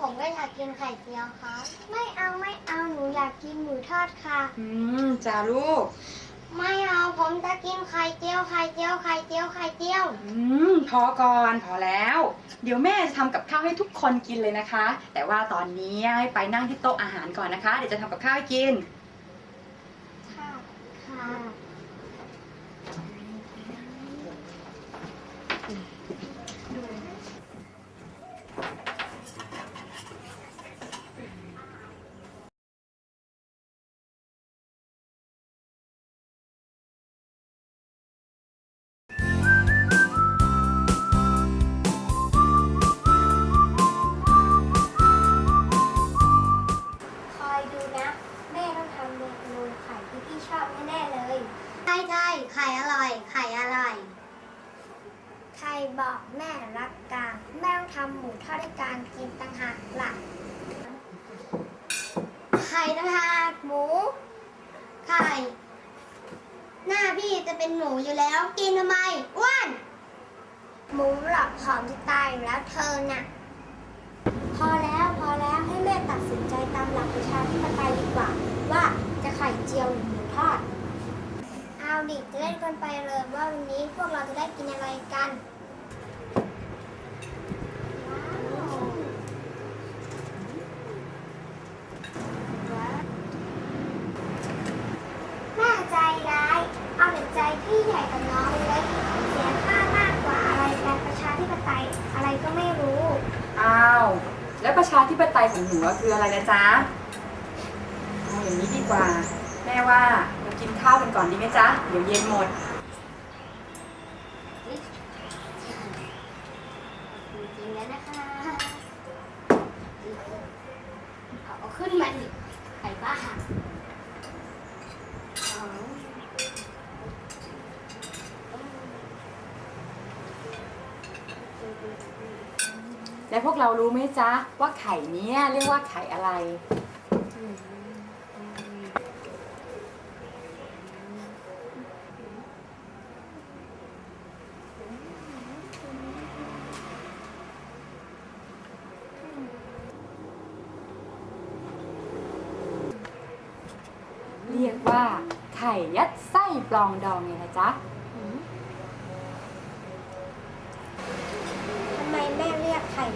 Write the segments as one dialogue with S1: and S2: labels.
S1: ผมก็อยากกินไข่เจียวครับ
S2: ไม่เอาไม่เอาหนูอยากกินหมูทอดค่ะ
S3: อืมจ้าลูก
S1: ไม่เอาผมจะกินไข่เจียวไข่เจียวไข่เจียวไข่เจียว
S3: อืมพอก่อนพอแล้ว เดี๋ยวแม่จะทำกับข้าวให้ทุกคนกินเลยนะคะ แต่ว่าตอนนี้ให้ไปนั่งที่โต๊ะอาหารก่อนนะคะ เดี๋ยวจะทำกับข้าวให้กิน
S2: ค่ะ
S1: ค่ะ
S2: บ
S1: อ
S2: กแม่รักกางแม่ต้องทำหมูทอดให้กางกินต่างหากล่ะ
S1: ไข่ต่างหากหมู ไข่ หน้าพี่จะเป็นหมูอยู่แล้ว กินทำไมอ้วน
S2: หมูหลอกผอมจะตายอยู่แล้วเธอน่ะ พอแล้วพอแล้วให้แม่ตัดสินใจตามหลักประชาธิปไตยดีกว่า ว่าจะไข่เจียวหรือหมูทอดเอาดิจะเล่นกันไปเลยว่าวันนี้พวกเราจะได้กินอะไรกัน แม่ใจร้าย เอาแต่ใจพี่ใหญ่กับน้องเล็กเสียค่ามากกว่าอะไรการประชาธิปไตยอะไรก็ไม่รู้
S3: อ้าว แล้วประ ชาธิปไตยของหนูคืออะไรนะจ๊ะเอาอย่างนี้ดีกว่า แม่ว่าเรากินข้าวกันก่อนดีไหมจ๊ะ เดี๋ยวเย็นหมด
S2: จริงๆแล้วนะคะเอาเอาขึ้นมาดิไอ้บ้าอ๋อ
S3: แล้วพวกเรารู้ไหมจ๊ะ ว่าไข่เนี้ยเรียกว่าไข่อะไร เรียกว่าไข่ยัดไส้ปลองดองไงนะจ๊ะ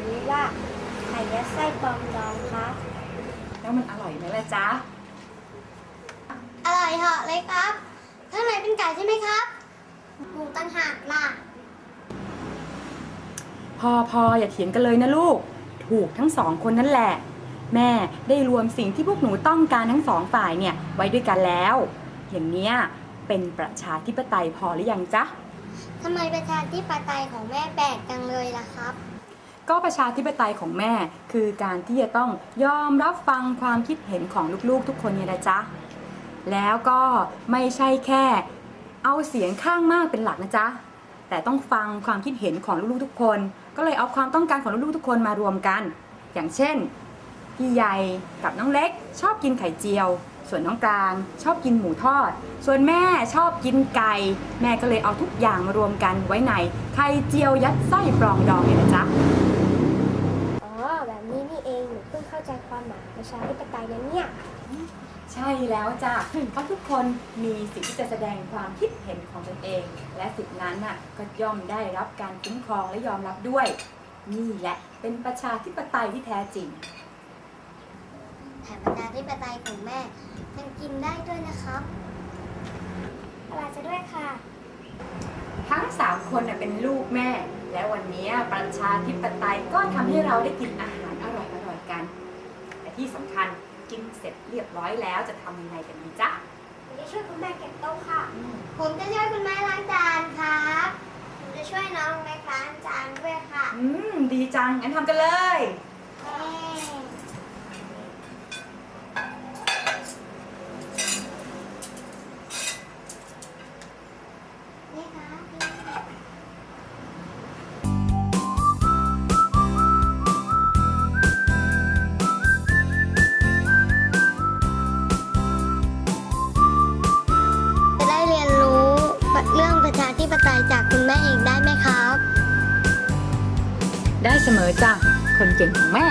S2: เรียกไข่นี้ว่าไข่ยัดไส้ปองดองคะ
S3: แล้วมันอร่อยไหมล่ะจ๊ะ
S1: อร่อยเหาะเลยครับข้างในเป็นไก่ใช่ไหมครับหมูต่างหากล่ะ
S3: พอพออย่าเถียงกันเลยนะลูก ถูกทั้งสองคนนั่นแหละ แม่ได้รวมสิ่งที่พวกหนูต้องการทั้งสองฝ่ายเนี่ยไว้ด้วยกันแล้ว อย่างเนี้ยเป็นประชาธิปไตยพอหรือยังจ๊ะ
S1: ทำไมประชาธิปไตยของแม่แปลกจังเลยล่ะครับ
S3: ก็ประชาธิปไตยของแม่ คือการที่จะต้องยอมรับฟังความคิดเห็นของลูกๆ ทุกคนเนี่ยนะจ๊ะ แล้วก็ไม่ใช่แค่เอาเสียงข้างมากเป็นหลักนะจ๊ะ แต่ต้องฟังความคิดเห็นของลูกๆทุกคน ก็เลยเอาความต้องการของลูกๆทุกคนมารวมกัน อย่างเช่นพี่ใหญ่กับน้องเล็ก ชอบกินไข่เจียว ส่วนน้องกลาง ชอบกินหมูทอด ส่วนแม่ชอบกินไก่ แม่ก็เลยเอาทุกอย่างมารวมกันไว้ในไข่เจียวยัดไส้ปลองดองเนี่ยนะจ๊ะ
S2: เองหนูเพิ่งเข้าใจความหมายประชาธิปไตยแล้วเนี่ย
S3: ใช่แล้วจ้ะเพราะทุกคนมีสิทธิ์ที่จะแสดงความคิดเห็นของตนเอง และสิทธินั้นน่ะก็ย่อมได้รับการคุ้มครองและยอมรับด้วย นี่แหละเป็นประชาธิปไตยที่แท้จริง
S1: แถมประชาธิปไตยของแม่ยังกินได้ด้วยนะครับ
S2: อะไรจะด้วยค่ะ
S3: ทั้งสามคนน่ะเป็นลูกแม่ และวันนี้ประชาธิปไตยก็ทำให้เราได้กินอาหารอร่อยๆ กัน แต่ที่สำคัญกินเสร็จเรียบร้อยแล้วจะทำยังไงกันดีจ๊ะ
S2: หนูจะช่วยคุณแม่เก็บโต๊ะค่ะ
S1: ผมจะช่วยคุณแม่ล้างจานครับ
S2: หนูจะช่วยน้องแม่ล้างจานด้วยค่ะ
S3: อืม ดีจังงั้นทำกันเลย
S1: เอ้ย
S3: ได้เสมอจ้ะคนเก่งของแม่